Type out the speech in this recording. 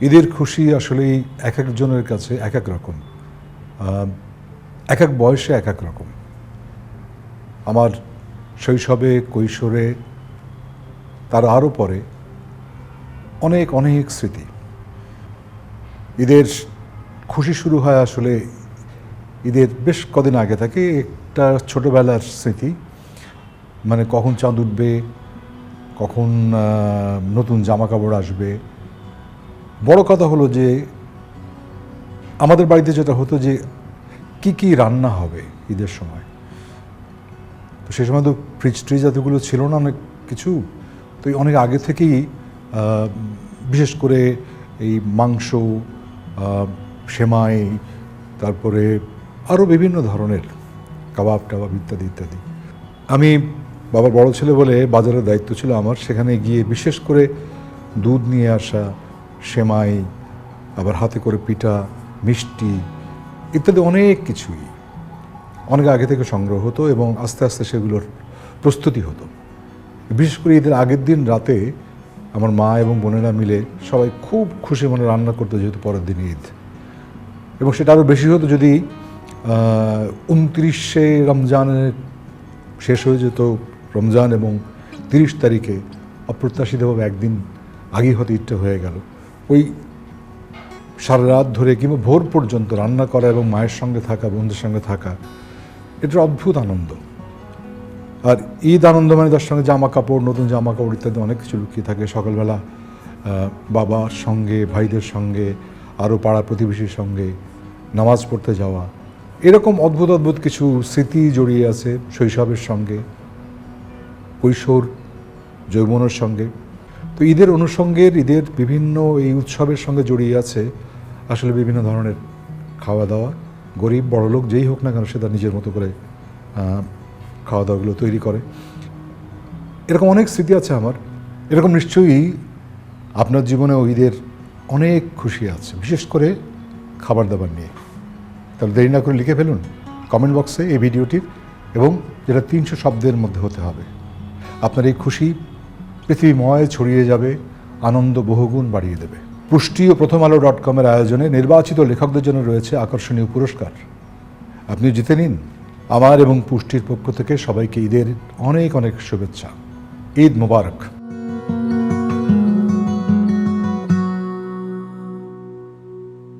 ঈদের খুশি আসলেই এক একজনের কাছে এক এক রকম। এক এক বয়সে এক এক রকম। আমার শৈশবে, কৈশোরে, তার আরও পরে অনেক অনেক স্মৃতি। ঈদের খুশি শুরু হয় আসলে ঈদের বেশ কদিন আগে থাকে। একটা ছোটোবেলার স্মৃতি মানে কখন চাঁদ উঠবে, কখন নতুন জামা কাপড় আসবে বড় কথা হলো যে আমাদের বাড়িতে যেটা হতো যে কি কি রান্না হবে ঈদের সময়। তো সেই সময় তো ফ্রিজ ট্রিজ এতগুলো ছিল না অনেক কিছু। তো অনেক আগে থেকেই বিশেষ করে এই মাংস সেমাই, তারপরে আরও বিভিন্ন ধরনের কাবাব, টাবাব ইত্যাদি ইত্যাদি। আমি বাবার বড় ছেলে বলে বাজারের দায়িত্ব ছিল আমার, সেখানে গিয়ে বিশেষ করে দুধ নিয়ে আসা সেমাই, আবার হাতে করে পিঠা, মিষ্টি ইত্যাদি অনেক কিছুই অনেক আগে থেকে সংগ্রহ হতো এবং আস্তে আস্তে সেগুলোর প্রস্তুতি হতো। বিশেষ করে ঈদের আগের দিন রাতে আমার মা এবং বোনেরা মিলে সবাই খুব খুশি মনে রান্না করতো যেহেতু পরের দিন ঈদ। এবং সেটা আরও বেশি হতো যদি উনত্রিশে রমজানের শেষ হয়ে যেত রমজান এবং তিরিশ তারিখে অপ্রত্যাশিতভাবে একদিন আগেই হয়তো ঈদটা হয়ে গেল। ওই সারা রাত ধরে কিংবা ভোর পর্যন্ত রান্না করা এবং মায়ের সঙ্গে থাকা বন্ধুদের সঙ্গে থাকা, এটার অদ্ভুত আনন্দ। আর ঈদ আনন্দ মানে তার সঙ্গে জামা কাপড় নতুন জামা কাপড় ইত্যাদি অনেক কিছু লুকিয়ে থাকে। সকালবেলা বাবার সঙ্গে, ভাইদের সঙ্গে আরও পাড়া প্রতিবেশীর সঙ্গে নামাজ পড়তে যাওয়া, এরকম অদ্ভুত অদ্ভুত কিছু স্মৃতি জড়িয়ে আছে শৈশবের সঙ্গে, কৈশোর, যৌবনের সঙ্গে। তো ঈদের অনুষঙ্গের, ঈদের বিভিন্ন এই উৎসবের সঙ্গে জড়িয়ে আছে আসলে বিভিন্ন ধরনের খাওয়া দাওয়া গরিব, বড়লোক যেই হোক না কেন সে তার নিজের মতো করে খাওয়া দাওয়াগুলো তৈরি করে। এরকম অনেক স্মৃতি আছে আমার। এরকম নিশ্চয়ই আপনার জীবনেও ঈদের অনেক খুশি আছে, বিশেষ করে খাবার দাবার নিয়ে। তাহলে দেরি না করে লিখে ফেলুন কমেন্ট বক্সে এই ভিডিওটির এবং যেটা তিনশো শব্দের মধ্যে হতে হবে। আপনার এই খুশি পৃথিবীময় ছড়িয়ে যাবে, আনন্দ বহুগুণ বাড়িয়ে দেবে। পুষ্টি ও প্রথম আলো ডট কমের আয়োজনে নির্বাচিত লেখকদের জন্য রয়েছে আকর্ষণীয় পুরস্কার। আপনি জিতে নিন। আমার এবং পুষ্টির পক্ষ থেকে সবাইকে ঈদের অনেক অনেক শুভেচ্ছা। ঈদ মোবারক।